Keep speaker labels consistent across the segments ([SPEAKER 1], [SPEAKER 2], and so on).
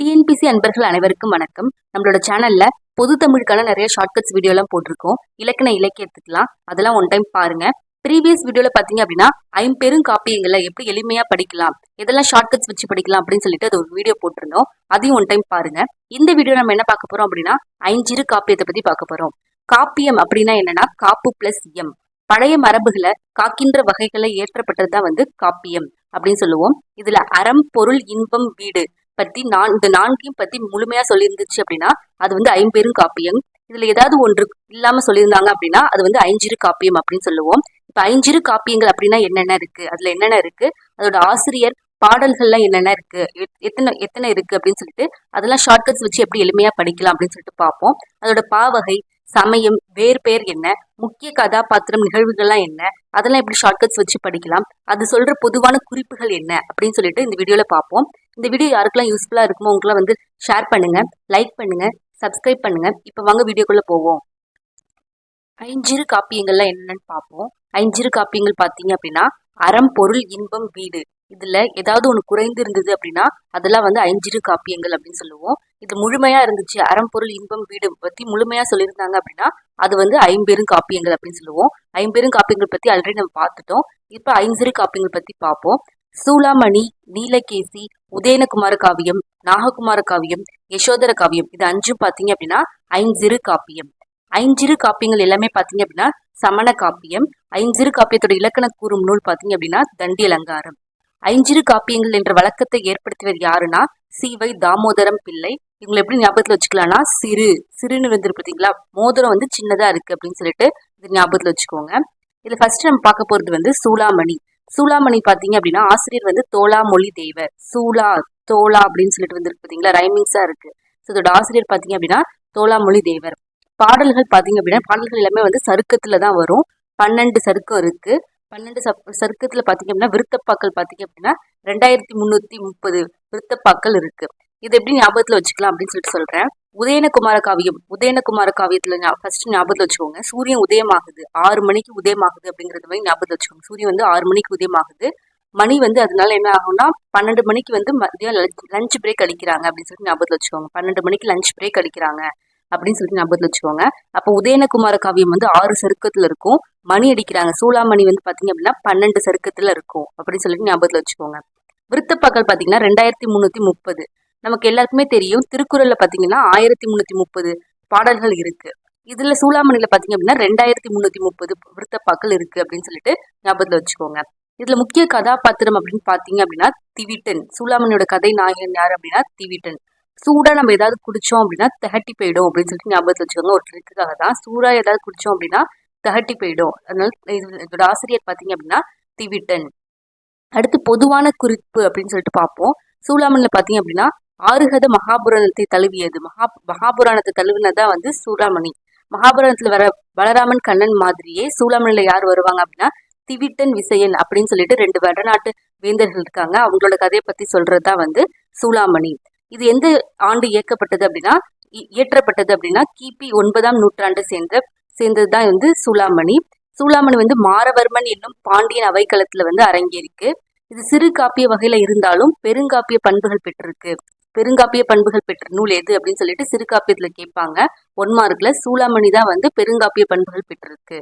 [SPEAKER 1] TNPSC அன்பர்கள் அனைவருக்கும் வணக்கம். நம்மளோட சேனல்ல பொது தமிழுக்கான நிறைய ஷார்ட்கட்ஸ் வீடியோலாம் போட்டிருக்கோம். இலக்கண இலக்கியத்துக்குலாம் அதெல்லாம் ஒன் டைம் பாருங்க. ப்ரீவியஸ் வீடியோல பாத்தீங்க அப்படின்னா ஐம்பெரும் காப்பியங்களை எப்படி எளிமையா படிக்கலாம் எதெல்லாம் ஷார்ட்கட்ஸ் வச்சு படிக்கலாம் அப்படின்னு சொல்லிட்டு அது ஒரு வீடியோ போட்டிருந்தோம். அதையும் ஒன் டைம் பாருங்க. இந்த வீடியோ நம்ம என்ன பார்க்க போறோம் அப்படின்னா ஐஞ்சிறு காப்பியத்தை பத்தி பார்க்க போறோம். காப்பியம் அப்படின்னா என்னன்னா காப்பு பிளஸ் எம் பழைய மரபுகளை காக்கின்ற வகைகளை ஏற்றப்பட்டதுதான் வந்து காப்பியம் அப்படின்னு சொல்லுவோம். இதுல அறம் பொருள் இன்பம் வீடு. பத்தி நான் இந்த நான்கையும் பத்தி முழுமையா சொல்லியிருந்துச்சு அப்படின்னா அது வந்து ஐம்பெரும் காப்பியம். இதுல ஏதாவது ஒன்று இல்லாம சொல்லியிருந்தாங்க அப்படின்னா அது வந்து ஐஞ்சிறு காப்பியம் அப்படின்னு சொல்லுவோம். இப்ப ஐஞ்சிறு காப்பியங்கள் அப்படின்னா என்னென்ன இருக்கு? அதுல என்னென்ன இருக்கு? அதோட ஆசிரியர் பாடல்கள்லாம் என்னென்ன இருக்கு? எத்- எத்தனை எத்தனை இருக்கு அப்படின்னு சொல்லிட்டு அதெல்லாம் ஷார்ட்கட்ஸ் வச்சு எப்படி எளிமையாக படிக்கலாம் அப்படின்னு சொல்லிட்டு பார்ப்போம். அதோட பாவகை சமயம் வேறு பேர் என்ன முக்கிய கதாபாத்திரம் நிகழ்வுகள்லாம் என்ன அதெல்லாம் எப்படி ஷார்ட்கட்ஸ் வச்சு படிக்கலாம் அது சொல்ற பொதுவான குறிப்புகள் என்ன அப்படின்னு சொல்லிட்டு இந்த வீடியோவில் பார்ப்போம். இந்த வீடியோ யாருக்கெல்லாம் யூஸ்ஃபுல்லாக இருக்குமோ உங்களுக்குலாம் வந்து ஷேர் பண்ணுங்க லைக் பண்ணுங்க சப்ஸ்கிரைப் பண்ணுங்க. இப்போ வாங்க வீடியோக்குள்ளே போவோம். ஐஞ்சிறு காப்பியங்கள்லாம் என்னென்னு பார்ப்போம். ஐஞ்சிறு காப்பியங்கள் பார்த்தீங்க அப்படின்னா அறம் பொருள் இன்பம் வீடு. இதுல ஏதாவது ஒன்று குறைந்து இருந்தது அப்படின்னா அதெல்லாம் வந்து ஐஞ்சிறு காப்பியங்கள் அப்படின்னு சொல்லுவோம். இது முழுமையா இருந்துச்சு. அறம் பொருள் இன்பம் வீடு பத்தி முழுமையா சொல்லியிருந்தாங்க அப்படின்னா அது வந்து ஐம்பெரும் காப்பியங்கள் அப்படின்னு சொல்லுவோம். ஐம்பெரும் காப்பியங்கள் பத்தி ஆல்ரெடி நம்ம பார்த்துட்டோம். இப்போ ஐஞ்சிறு காப்பியங்கள் பத்தி பார்ப்போம். சூளாமணி நீலகேசி உதயனகுமார காவியம் நாககுமார காவியம் யசோதர காவியம் இது அஞ்சும் பார்த்தீங்க அப்படின்னா ஐஞ்சிறு காப்பியம். ஐஞ்சிறு காப்பியங்கள் எல்லாமே பார்த்தீங்க அப்படின்னா சமண காப்பியம். ஐஞ்சிறு காப்பியத்தோட இலக்கண கூறும் நூல் பார்த்தீங்க அப்படின்னா தண்டி அலங்காரம் ஐஞ்சிறு காப்பியங்கள் என்ற வழக்கத்தை ஏற்படுத்தியவர் யாருன்னா சிவை தாமோதரம் பிள்ளை. இவங்களை எப்படி ஞாபகத்தில் வச்சுக்கலாம்னா சிறு சிறுன்னு வந்து பார்த்தீங்களா? மோதிரம் வந்து சின்னதா இருக்கு அப்படின்னு சொல்லிட்டு இது ஞாபகத்தில் வச்சுக்கோங்க. இதுல ஃபர்ஸ்ட் நம்ம பார்க்க போறது வந்து சூளாமணி. சூளாமணி பார்த்தீங்க அப்படின்னா ஆசிரியர் வந்து தோளாமொழி தேவர். சூலா தோளா அப்படின்னு சொல்லிட்டு வந்துருக்கு பார்த்தீங்களா? ரைமிங்ஸா இருக்கு. ஸோ இதோட ஆசிரியர் பார்த்தீங்க அப்படின்னா தோளாமொழி தேவர். பாடல்கள் பார்த்தீங்க அப்படின்னா பாடல்கள் எல்லாமே வந்து சருக்கத்துல தான் வரும். பன்னெண்டு சருக்கம் இருக்கு. பன்னெண்டு சப் சர்க்கத்தில் பார்த்தீங்க அப்படின்னா விருத்தப்பாக்கள் பார்த்தீங்க அப்படின்னா ரெண்டாயிரத்தி முந்நூற்றி முப்பது விருத்தப்பாக்கள் இருக்கு. இது எப்படி ஞாபகத்தில் வச்சுக்கலாம் அப்படின்னு சொல்லிட்டு சொல்கிறேன் உதயனகுமார காவியம் உதயனகுமார காவியத்தில் ஃபர்ஸ்ட் ஞாபகத்தில் வச்சுக்கோங்க. சூரியன் உதயமாகுது. ஆறு மணிக்கு உதயமாகுது அப்படிங்கிறது மாதிரி ஞாபகத்தில் வச்சுக்கோங்க. சூரியன் வந்து ஆறு மணிக்கு உதயமாகுது. மணி வந்து அதனால என்ன ஆகும்னா பன்னெண்டு மணிக்கு வந்து மதியம் லஞ்ச் பிரேக் அளிக்கிறாங்க அப்படின்னு சொல்லிட்டு ஞாபகத்தில் வச்சுக்கோங்க. பன்னெண்டு மணிக்கு லஞ்ச் பிரேக் அளிக்கிறாங்க. அப்படின்னு சொல்லிட்டு ஞாபகத்தில் வச்சுக்கோங்க. அப்போ உதயனகுமார காவியம் வந்து ஆறு சருக்கத்துல இருக்கும். மணி அடிக்கிறாங்க. சூளாமணி வந்து பாத்தீங்க அப்படின்னா பன்னெண்டு சருக்கத்துல இருக்கும் அப்படின்னு சொல்லிட்டு ஞாபகத்தில் வச்சுக்கோங்க. விருத்தப்பாக்கள் பாத்தீங்கன்னா ரெண்டாயிரத்தி முந்நூற்றி முப்பது. நமக்கு எல்லாருக்குமே தெரியும். திருக்குறள்ல பாத்தீங்கன்னா ஆயிரத்தி முந்நூற்றி முப்பது பாடல்கள் இருக்கு. இதுல சூளாமணியில பாத்தீங்க அப்படின்னா ரெண்டாயிரத்தி முந்நூற்றி முப்பது விருத்தப்பாக்கள் இருக்கு அப்படின்னு சொல்லிட்டு ஞாபகத்தில் வச்சுக்கோங்க. இதுல முக்கிய கதாபாத்திரம் அப்படின்னு பாத்தீங்க அப்படின்னா திவிட்டன். சூளாமணியோட கதை நாயகன் யார் அப்படின்னா திவிட்டன். சூடா நம்ம ஏதாவது குடிச்சோம் அப்படின்னா தகட்டி போயிடும் அப்படின்னு சொல்லிட்டு ஞாபகத்தில் வச்சுக்கோங்க. ஒரு ட்ரிக்குக்காக தான் சூடா ஏதாவது குடிச்சோம் அப்படின்னா தகட்டி போயிடும். அதனால இது- இதோட ஆசிரியர் பார்த்தீங்க அப்படின்னா திவிட்டன். அடுத்து பொதுவான குறிப்பு அப்படின்னு சொல்லிட்டு பார்ப்போம். சூளாமணில பார்த்தீங்க அப்படின்னா ஆறுகத மகாபுராணத்தை தழுவியது. மகா மகாபுராணத்தை தழுவினதான் வந்து சூளாமணி மகாபுராணத்துல வர பலராமன் கண்ணன் மாதிரியே சூளாமணில யார் வருவாங்க அப்படின்னா திவிட்டன் விசயன் அப்படின்னு சொல்லிட்டு ரெண்டு வடநாட்டு வேந்தர்கள் இருக்காங்க. அவங்களோட கதையை பத்தி சொல்றதுதான் வந்து சூளாமணி இது எந்த ஆண்டு இயக்கப்பட்டது அப்படின்னா இ- இயற்றப்பட்டது அப்படின்னா கிபி ஒன்பதாம் நூற்றாண்டு சேர்ந்த சேர்ந்தது தான் வந்து சூளாமணி. சூளாமணி வந்து மாரவர்மன் என்னும் பாண்டியன் அவைக்களத்துல வந்து அரங்கேறிக்கு இது சிறு காப்பிய வகையில இருந்தாலும் பெருங்காப்பிய பண்புகள் பெற்றிருக்கு. பெருங்காப்பிய பண்புகள் பெற்ற நூல் எது அப்படின்னு சொல்லிட்டு சிறு காப்பியத்துல கேட்பாங்க. ஒன் மார்க்ல சூளாமணி தான் வந்து பெருங்காப்பிய பண்புகள் பெற்றிருக்கு.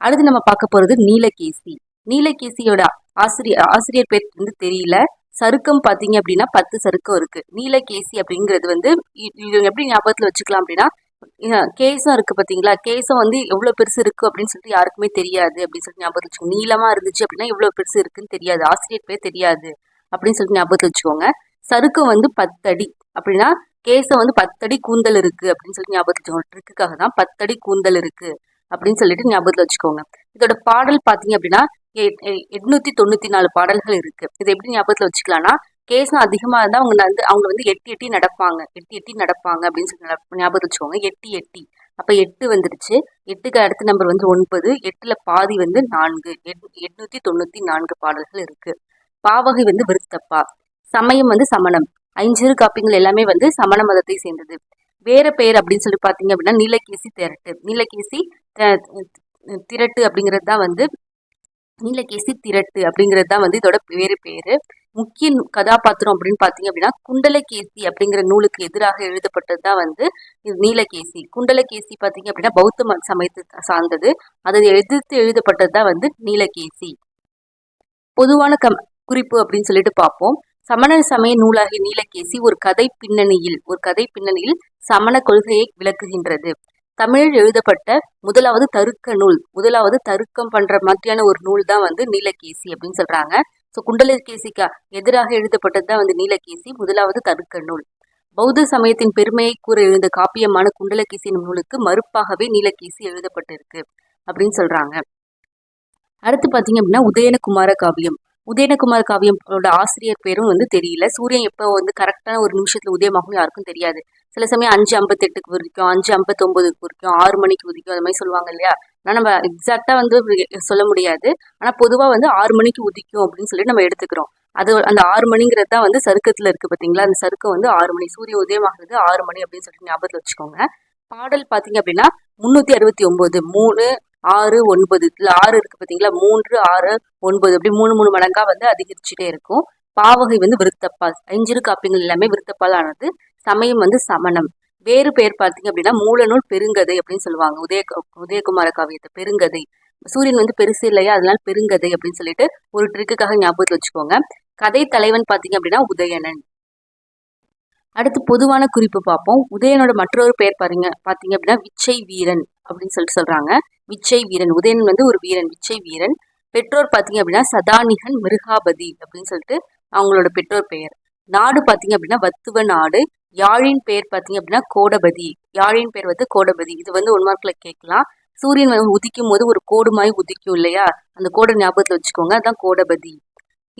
[SPEAKER 1] அடுத்து நம்ம பார்க்க போறது நீலகேசி. நீலகேசியோட ஆசிரியர் ஆசிரியர் பேர் வந்து தெரியல. சருக்கம் பார்த்தீங்க அப்படின்னா பத்து சருக்கம் இருக்கு. நீலகேசி அப்படிங்கிறது வந்து இது எப்படி ஞாபகத்தில் வச்சுக்கலாம் அப்படின்னா கேசம் இருக்கு பார்த்தீங்களா கேசம் வந்து எவ்வளோ பெருசு இருக்கு அப்படின்னு சொல்லிட்டு யாருக்குமே தெரியாது அப்படின்னு சொல்லிட்டு ஞாபகத்தில் வச்சுக்கோங்க. நீளமாக இருந்துச்சு அப்படின்னா எவ்வளோ பெருசு இருக்குன்னு தெரியாது. ஆசிரியர் பேர் தெரியாது அப்படின்னு சொல்லிட்டு ஞாபகத்தில் வச்சுக்கோங்க. சருக்கம் வந்து பத்தடி அப்படின்னா கேசம் வந்து பத்தடி கூந்தல் இருக்கு அப்படின்னு சொல்லி ஞாபகத்தில் வச்சுக்கோங்க. ட்ரிக்குக்காக தான் பத்தடி கூந்தல் இருக்கு. அப்படின்னு சொல்லிட்டு ஞாபகத்தில் வச்சுக்கோங்க. இதோட பாடல் பார்த்தீங்க அப்படின்னா எ- எட்நூத்தி தொண்ணூத்தி நாலு பாடல்கள் இருக்கு. இது எப்படி ஞாபகத்தில் வச்சுக்கலாம்னா கேசம் அதிகமாக இருந்தால் அவங்க வந்து அவங்க வந்து எட்டி எட்டி நடப்பாங்க. எட்டி எட்டி நடப்பாங்க அப்படின்னு சொல்லி ஞாபகத்தில் வச்சுக்கோங்க. எட்டி எட்டி. அப்போ எட்டு வந்துருச்சு. எட்டுக்கு அடுத்த நம்பர் வந்து ஒன்பது. எட்டுல பாதி வந்து நான்கு. எட்- எட்நூத்தி தொண்ணூற்றி நான்கு பாடல்கள் இருக்கு. பாவகை வந்து விருத்தப்பா. சமயம் வந்து சமணம். ஐஞ்சிறு காப்பியங்கள் எல்லாமே வந்து சமண மதத்தை சேர்ந்தது. வேற பெயர் அப்படின்னு சொல்லி பார்த்தீங்க அப்படின்னா நீலகேசி தேரட்டு. நீலகேசி திரட்டு அப்படிங்கிறது தான் வந்து நீலகேசி திரட்டு அப்படிங்கிறது தான் வந்து இதோட வேறு பேர். முக்கிய கதாபாத்திரம் அப்படின்னு பார்த்தீங்க அப்படின்னா குண்டலகேசி அப்படிங்கிற நூலுக்கு எதிராக எழுதப்பட்டது தான் வந்து இது நீலகேசி. குண்டலகேசி பார்த்தீங்க அப்படின்னா பௌத்த சமயத்தை சார்ந்தது. அதை எதிர்த்து எழுதப்பட்டது தான் வந்து நீலகேசி. பொதுவான கம் குறிப்பு அப்படின்னு சொல்லிட்டு பார்ப்போம். சமண சமய நூலாகிய நீலகேசி ஒரு கதை பின்னணியில் ஒரு கதை பின்னணியில் சமண கொள்கையை விளக்குகின்றது. தமிழில் எழுதப்பட்ட முதலாவது தருக்க நூல் முதலாவது தருக்கம் பண்ற மாதிரியான ஒரு நூல் தான் வந்து நீலகேசி அப்படின்னு சொல்றாங்க. ஸோ குண்டலகேசிக்கு எதிராக எழுதப்பட்டது தான் வந்து நீலகேசி முதலாவது தருக்க நூல். பௌத்த சமயத்தின் பெருமையை கூற எழுந்த காப்பியமான குண்டலகேசியின் நூலுக்கு மறுப்பாகவே நீலகேசி எழுதப்பட்டிருக்கு அப்படின்னு சொல்றாங்க. அடுத்து பார்த்தீங்க அப்படின்னா உதயனகுமார காவியம். உதயனகுமார காவியமோட ஆசிரியர் பேரும் வந்து தெரியல. சூரியன் எப்போ வந்து கரெக்டான ஒரு நிமிஷத்துல உதயமாகவும் யாருக்கும் தெரியாது. சில சமயம் அஞ்சு ஐம்பத்தெட்டுக்கு உதிக்கும் அஞ்சு ஐம்பத்தொம்பதுக்கு உதிக்கும் ஆறு மணிக்கு உதிக்கும் அது மாதிரி சொல்லுவாங்க இல்லையா? ஆனால் நம்ம எக்ஸாக்டாக வந்து சொல்ல முடியாது. ஆனால் பொதுவாக வந்து ஆறு மணிக்கு உதிக்கும் அப்படின்னு சொல்லி நம்ம எடுத்துக்கிறோம். அது அந்த ஆறு மணிங்கிறது தான் வந்து சருக்கத்தில் இருக்குது பார்த்தீங்களா அந்த சருக்கம் வந்து ஆறு மணி சூரிய உதயமாகிறது ஆறு மணி அப்படின்னு சொல்லிட்டு ஞாபகத்தில் வச்சுக்கோங்க. பாடல் பார்த்தீங்க அப்படின்னா முந்நூற்றி அறுபத்தி ஒம்பது மூணு ஆறு ஒன்பது. இதில் ஆறு இருக்குது பார்த்தீங்களா மூன்று ஆறு ஒன்பது. அப்படி மூணு மூணு மடங்கா வந்து அதிகரிச்சுட்டே இருக்கும். பாவகை வந்து விருத்தப்பால் ஐஞ்சிறு காப்பியங்கள் எல்லாமே விருத்தப்பால் ஆனது சமயம் வந்து சமணம். வேறு பெயர் பார்த்தீங்க அப்படின்னா மூலநூல் பெருங்கதை அப்படின்னு சொல்லுவாங்க. உதய உதயகுமார காவியத்தை பெருங்கதை. சூரியன் வந்து பெருசு இல்லையா? அதனால பெருங்கதை அப்படின்னு சொல்லிட்டு ஒரு ட்ரிக்குக்காக ஞாபகத்தில் வச்சுக்கோங்க. கதை தலைவன் பார்த்தீங்க அப்படின்னா உதயணன். அடுத்து பொதுவான குறிப்பு பார்ப்போம். உதயனோட மற்றொரு பெயர் பாருங்க. பார்த்தீங்க அப்படின்னா விச்சை வீரன் அப்படின்னு சொல்லிட்டு சொல்றாங்க. விச்சை வீரன். உதயன் வந்து ஒரு வீரன் விச்சை வீரன். பெற்றோர் பார்த்தீங்க அப்படின்னா சதானிகன் மிருகாபதி அப்படின்னு சொல்லிட்டு அவங்களோட பெற்றோர் பெயர். நாடு பார்த்தீங்க அப்படின்னா வத்துவ நாடு. யாழின் பெயர் பார்த்தீங்க அப்படின்னா கோடபதி. யாழின் பெயர் வந்து கோடபதி. இது வந்து ஒன் மார்க்ல கேட்கலாம். சூரியன் உதிக்கும் போது ஒரு கோடு மாதிரி உதிக்கும் இல்லையா? அந்த கோடை ஞாபகத்தில் வச்சுக்கோங்க. அதான் கோடபதி.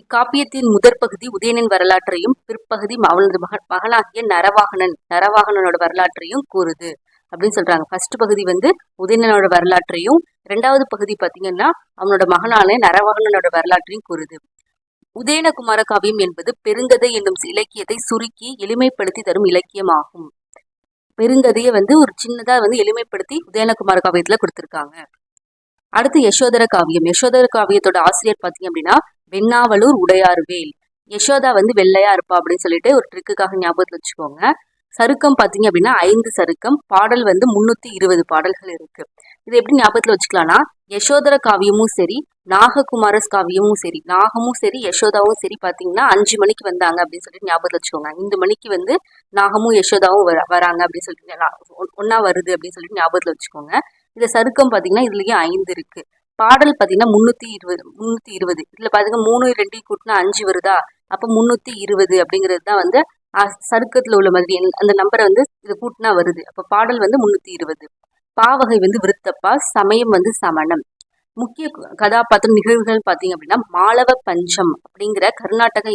[SPEAKER 1] இக்காப்பியத்தின் முதற் பகுதி உதயனின் வரலாற்றையும் பிற்பகுதி அவனது மக மகனாகிய நரவாகனன் நரவாகனனோட வரலாற்றையும் கூறுது அப்படின்னு சொல்றாங்க. ஃபர்ஸ்ட் பகுதி வந்து உதயனனோட வரலாற்றையும் ரெண்டாவது பகுதி பார்த்தீங்கன்னா அவனோட மகனான நரவாகனனோட வரலாற்றையும் கூறுது. உதயனகுமார காவியம் என்பது பெருங்கதை என்னும் இலக்கியத்தை சுருக்கி எளிமைப்படுத்தி தரும் இலக்கியமாகும். பெருங்கதையை வந்து ஒரு சின்னதா வந்து எளிமைப்படுத்தி உதயனகுமார காவியத்துல கொடுத்துருக்காங்க. அடுத்து யசோதர காவியம். யசோதர காவியத்தோட ஆசிரியர் பார்த்தீங்க அப்படின்னா வெண்ணாவலூர் உடையார்வேல் யசோதா வந்து வெள்ளையா இருப்பா அப்படின்னு சொல்லிட்டு ஒரு ட்ரிக்குக்காக ஞாபகத்தில் வச்சுக்கோங்க. சருக்கம் பார்த்தீங்க அப்படின்னா ஐந்து சருக்கம் பாடல் வந்து முன்னூத்தி இருபது பாடல்கள் இருக்கு. இது எப்படி ஞாபகத்தில் வச்சுக்கலாம்னா யசோதர காவியமும் சரி நாககுமாரஸ் காவியமும் சரி நாகமும் சரி யசோதாவும் சரி பார்த்தீங்கன்னா அஞ்சு மணிக்கு வந்தாங்க அப்படின்னு சொல்லிட்டு ஞாபகத்தில் வச்சுக்கோங்க. ஐந்து மணிக்கு வந்து நாகமும் யசோதாவும் வர வராங்க அப்படின்னு சொல்லிட்டு ஒன்னா வருது அப்படின்னு சொல்லிட்டு ஞாபகத்தில் வச்சுக்கோங்க. இந்த சருக்கம் பார்த்தீங்கன்னா இதுலேயும் ஐந்து இருக்கு. பாடல் பார்த்தீங்கன்னா முந்நூற்றி இருபது முந்நூற்றி இருபது இதில் பார்த்தீங்கன்னா மூணு ரெண்டு கூட்டினா அஞ்சு வருதா? அப்போ முந்நூற்றி இருபது அப்படிங்கிறது தான் வந்து சருக்கத்தில் உள்ள மாதிரி அந்த நம்பரை வந்து இது கூட்டினா வருது. அப்போ பாடல் வந்து முந்நூற்றி இருபது பாவகை வந்து விருத்தப்பா சமயம் வந்து சமணம். முக்கிய கதாபாத்திரம் நிகழ்வுகள் பார்த்தீங்க அப்படின்னா மாளவ பஞ்சம் அப்படிங்கிற கர்நாடக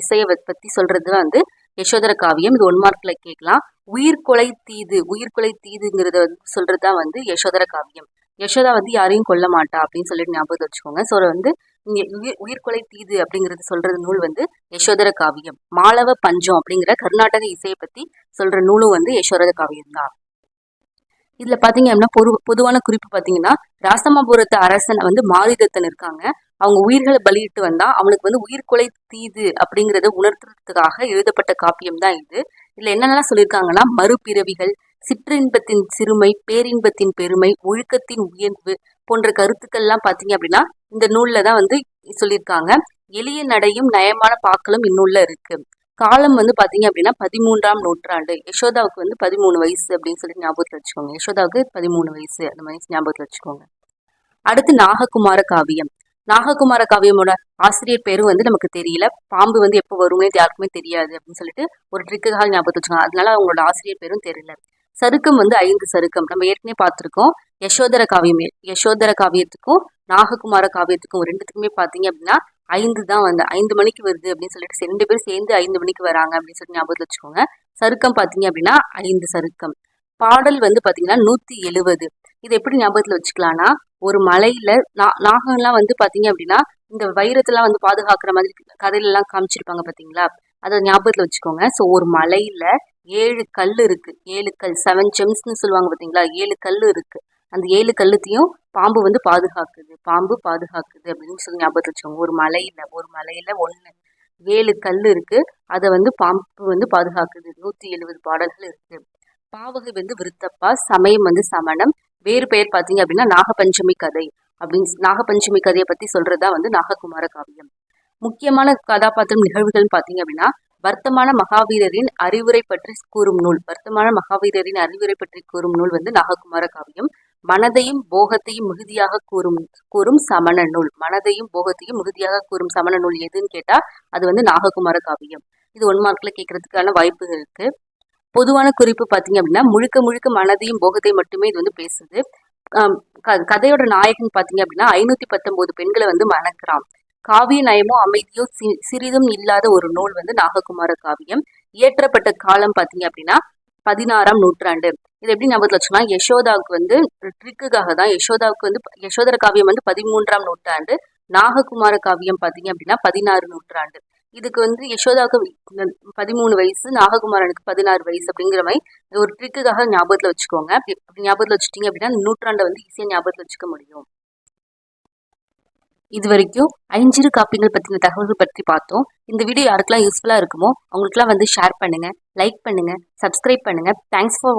[SPEAKER 1] இசையை பற்றி சொல்கிறது வந்து யசோதர காவியம் இது ஒன் மார்க்ல கேட்கலாம். உயிர்கொலை தீது உயிர்கொலை தீதுங்கிறத வந்து சொல்றது தான் வந்து யசோதர காவியம். யசோதா வந்து யாரையும் கொல்ல மாட்டா அப்படின்னு சொல்லிட்டு ஞாபகம் வச்சுக்கோங்க. ஸோ வந்து உயிர் உயிர்கொலை தீது அப்படிங்கிறது சொல்றது நூல் வந்து யசோதர காவியம். மாளவ பஞ்சம் அப்படிங்கிற கர்நாடக இசையை பத்தி சொல்ற நூலும் வந்து யசோதர காவியம் தான் இதுல பாத்தீங்க அப்படின்னா பொது பொதுவான குறிப்பு பாத்தீங்கன்னா ராசமாபுரத்து அரசன் வந்து மாரிதத்தன் இருக்காங்க. அவங்க உயிர்களை பலியிட்டு வந்தா அவனுக்கு வந்து உயிர்கொலை தீது அப்படிங்கறத உணர்த்துறதுக்காக எழுதப்பட்ட காப்பியம் தான் இது. இதுல என்னென்னலாம் சொல்லியிருக்காங்கன்னா மறுபிறவிகள் சிற்றின்பத்தின் சிறுமை பேரின்பத்தின் பெருமை ஒழுக்கத்தின் உயர்வு போன்ற கருத்துக்கள்லாம் பார்த்தீங்க அப்படின்னா இந்த நூலில் தான் வந்து சொல்லியிருக்காங்க. எளிய நடையும் நயமான பாக்களும் இந்நூலில் இருக்கு. காலம் வந்து பார்த்தீங்க அப்படின்னா பதிமூன்றாம் நூற்றாண்டு. யசோதாவுக்கு வந்து பதிமூணு வயசு அப்படின்னு சொல்லி ஞாபகத்தில் வச்சுக்கோங்க. யசோதாவுக்கு பதிமூணு வயசு. அந்த மாதிரி ஞாபகத்தில் வச்சுக்கோங்க. அடுத்து நாககுமார காவியம். நாககுமார காவியமோட ஆசிரியர் பேரும் வந்து நமக்கு தெரியல. பாம்பு வந்து எப்போ வரும்னே யாருக்குமே தெரியாது அப்படின்னு சொல்லிட்டு ஒரு ட்ரிக்குக்காக ஞாபகத்தை வச்சுக்கோங்க. அதனால அவங்களோட ஆசிரியர் பேரும் தெரியல. சருக்கம் வந்து ஐந்து சருக்கம். நம்ம ஏற்கனவே பார்த்துருக்கோம். யசோதர காவியம் யசோதர காவியத்துக்கும் நாககுமார காவியத்துக்கும் ரெண்டுத்துக்குமே பார்த்தீங்க அப்படின்னா ஐந்து தான் வந்து. ஐந்து மணிக்கு வருது அப்படின்னு சொல்லிட்டு ரெண்டு பேரும் சேர்ந்து ஐந்து மணிக்கு வராங்க அப்படின்னு சொல்லி ஞாபகத்தில் வச்சுக்கோங்க. சருக்கம் பார்த்தீங்க அப்படின்னா ஐந்து சருக்கம். பாடல் வந்து பார்த்தீங்கன்னா நூற்றி எழுவது. இது எப்படி ஞாபகத்தில் வச்சுக்கலாம்னா ஒரு மலையில நா நாகம்லாம் வந்து பார்த்தீங்க அப்படின்னா இந்த வைரத்தெல்லாம் வந்து பாதுகாக்கிற மாதிரி கதையிலலாம் காமிச்சிருப்பாங்க பார்த்தீங்களா அதை ஞாபகத்தில் வச்சுக்கோங்க. ஸோ ஒரு மலையில ஏழு கல் இருக்கு. ஏழு கல் செவன் ஜெம்ஸ்னு சொல்லுவாங்க பார்த்தீங்களா ஏழு கல் இருக்கு. அந்த ஏழு கல்லுத்தையும் பாம்பு வந்து பாதுகாக்குது. பாம்பு பாதுகாக்குது அப்படின்னு சொல்லி ஞாபகத்தில் வச்சுக்கோங்க. ஒரு மலையில ஒரு மலையில ஒன்று ஏழு கல் இருக்கு. அதை வந்து பாம்பு வந்து பாதுகாக்குது. நூற்றி எழுபது பாடல்கள் இருக்கு. பாவகை வந்து விருத்தப்பா சமயம் வந்து சமணம் வேறு பெயர் பார்த்தீங்க அப்படின்னா நாகபஞ்சமி கதை அப்படின்னு நாகபஞ்சமி கதையை பற்றி சொல்றதா வந்து நாககுமார காவியம். முக்கியமான கதாபாத்திரம் நிகழ்வுகள்னு பார்த்தீங்க அப்படின்னா வர்த்தமான மகாவீரரின் அறிவுரை பற்றி கூறும் நூல். வர்த்தமான மகாவீரரின் அறிவுரை பற்றி கூறும் நூல் வந்து நாககுமார காவியம். மனதையும் போகத்தையும் மிகுதியாக கூறும் கூறும் சமண நூல். மனதையும் போகத்தையும் மிகுதியாக கூறும் சமண நூல் எதுன்னு கேட்டா அது வந்து நாககுமார காவியம். இது ஒன் மார்க்ல கேட்கறதுக்கான வாய்ப்புகள் இருக்கு. பொதுவான குறிப்பு பார்த்தீங்க அப்படின்னா முழுக்க முழுக்க மனதையும் போகத்தையும் மட்டுமே இது வந்து பேசுது. க- கதையோட நாயகன் பார்த்தீங்க அப்படின்னா ஐநூத்தி பத்தொன்பது பெண்களை வந்து மணக்கிறான். காவிய நயமோ அமைதியோ சிறிதும் இல்லாத ஒரு நூல் வந்து நாககுமார காவியம். இயற்றப்பட்ட காலம் பார்த்தீங்க அப்படின்னா பதினாறாம் நூற்றாண்டு. இது எப்படி ஞாபகத்தில் வச்சுக்கலாம் யசோதாவுக்கு வந்து ட்ரிக்குக்காக தான் யசோதாவுக்கு வந்து யசோதர காவியம் வந்து பதிமூன்றாம் நூற்றாண்டு. நாககுமார காவியம் பார்த்தீங்க அப்படின்னா பதினாறு நூற்றாண்டு. இதுக்கு வந்து யசோதாவுக்கு பதிமூணு வயசு நாககுமாரனுக்கு பதினாறு வயசு அப்படிங்கிற மாதிரி ஒரு ட்ரிக்குக்காக ஞாபகத்தில் வச்சுக்கோங்க. அப்படி அப்படி ஞாபகத்தில் வச்சுட்டீங்க அப்படின்னா நூற்றாண்டை வந்து ஈஸியாக ஞாபகத்தில் வச்சுக்க முடியும். இது வரைக்கும் ஐஞ்சிறு காப்பியங்கள் பற்றின தகவல்கள் பற்றி பார்த்தோம். இந்த வீடியோ யாருக்கெல்லாம் யூஸ்ஃபுல்லாக இருக்குமோ அவங்களுக்குலாம் வந்து ஷேர் பண்ணுங்கள் லைக் பண்ணுங்கள் சப்ஸ்கிரைப் பண்ணுங்கள் தேங்க்ஸ் ஃபார் வாட்சிங்